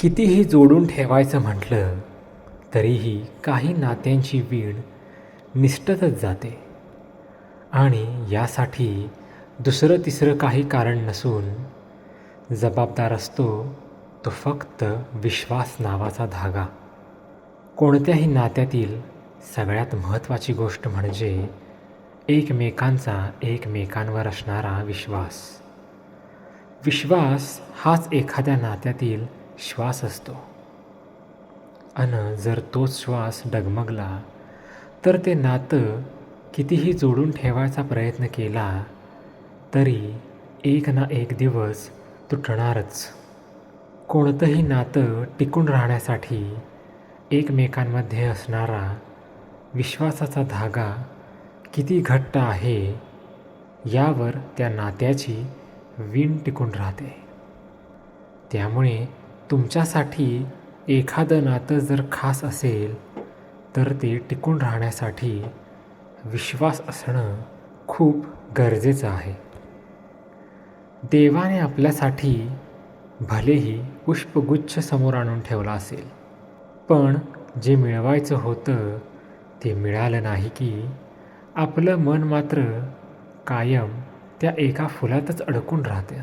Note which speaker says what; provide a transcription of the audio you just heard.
Speaker 1: कितीही जोडून ठेवायचं म्हटलं तरीही काही नात्यांची वीण निष्ठतच जाते. आणि यासाठी दुसरं तिसरं काही कारण नसून जबाबदार असतो तो फक्त विश्वास नावाचा धागा. कोणत्याही नात्यातील सगळ्यात महत्त्वाची गोष्ट म्हणजे एकमेकांचा एकमेकांवर असणारा विश्वास. विश्वास हाच एखाद्या नात्यातील श्वास असतो. अन जर तोच श्वास डगमगला तर ते नातं कितीही जोडून ठेवायचा प्रयत्न केला तरी एक ना एक दिवस तुटणारच. कोणतंही नातं टिकून राहण्यासाठी एकमेकांमध्ये असणारा विश्वासाचा धागा किती घट्ट आहे यावर त्या नात्याची वीण टिकून राहते. त्यामुळे तुमच्यासाठी एखादं नातं जर खास असेल तर ते टिकून राहण्यासाठी विश्वास असणं खूप गरजेचं आहे. देवाने आपल्यासाठी भलेही पुष्पगुच्छ समोर आणून ठेवला असेल पण जे मिळवायचं होतं ते मिळालं नाही की आपलं मन मात्र कायम त्या एका फुलातच अडकून राहतं.